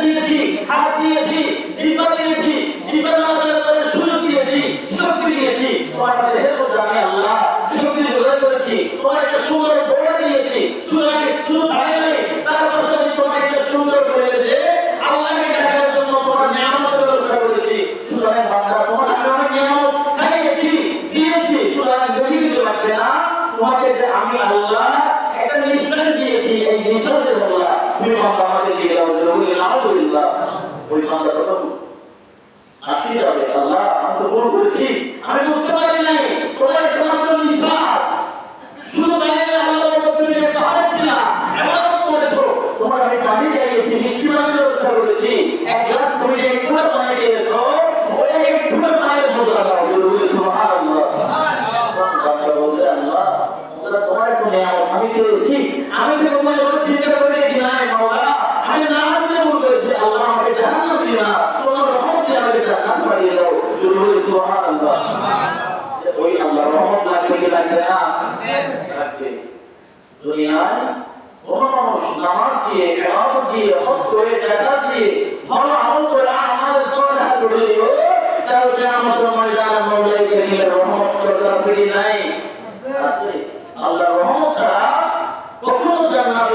দিয়েছি হাত দিয়েছি, জিহ্বা দিয়েছি জিহ্বা দিয়েছি, শক্তি দিয়েছি। করেছি তোমার একটা দৌড়া দিয়েছি। সুতরাং শুধু তাই তার তোমার একটা সুন্দর করে যে আল্লাহকে দেখার জন্য তোমার নিয়ামতের ব্যবস্থা করেছি সুতরাং বান্দা তোমার আমি অনেক নিয়ামত খাইয়েছি দিয়েছি সুতরাং বেশি দিতে লাগবে না তোমাকে যে আমি আল্লাহ একটা নিঃশ্বাস দিয়েছি আমি তোমার আমি পানি খাইয়েছি, মিষ্টি পানির ব্যবস্থা করেছি। এক গ্লাস তুমি যে এক ফোঁটা পানি দিয়েছ, ওই এক ফোঁটা পানির মধ্যে লাগাও, বলে বলি, সুবহানাল্লাহ। বান্দা বলছে, আল্লাহ, আল্লাহ, তোমার একটু নেয়ামত আমি তো তোমার এবার চিন্তা করে নাই, মাওলা। আমি না বুঝে ভুল আল্লাহ, আমাকে জাহান্নাম দিও তোমার রহমত দিয়ে আমাকে জান্নাত বাড়িয়ে দাও। বলে বলি, সুবহানাল্লাহ। ওই আল্লাহ রহমত লাগবে কি লাগবে না লাগবে দুনিয়ায় কোন মানুষ নামাজ দিয়ে ইবাদত দিয়ে হজ করে জাকাত দিয়ে ভালো আমল করে আমার সলাহ করলেও তার কিয়ামতের ময়দানে মওলাই করিমের রহমত করতে নাই আছে আল্লাহ রহমত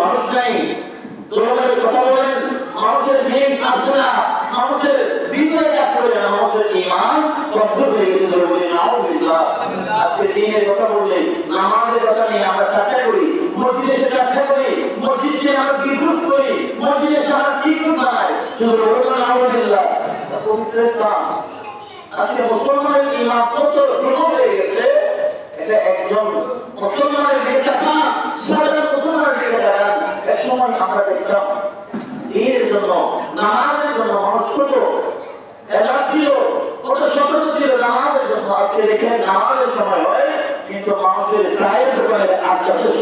মানুষ নাই। দোকানে কথা বলেন মানুষের ভিড় আসবে না মানুষের ভিতরে কাজ করবে না মানুষের ইমান কঠোর হয়ে গেছে বলে বলি নাউজুবিল্লাহ। আজকে দিনের কথা বললে নামাজের কথা নিয়ে আমরা চর্চা করি, মসজিদে এসে চর্চা করি, মসজিদ আমরা বিদ্রুপ করি, মসজিদে এসে আমরা কিছু বানাই শুধু বলব পবিত্র ইসলাম। আজকে মুসলমানের ইমান কত দুর্বল হয়ে গেছে? এটা একজন মুসলমানের দিকে তাকান সাধারণ মুসলমানের দিকে তাকান। এক সময় আমরা দেখতাম, দিনের জন্য, নামাজের জন্য মানুষ কত দেখেন নামাজের সময় হয় কিন্তু মানুষের চায়ের দোকানে আড্ডা শেষ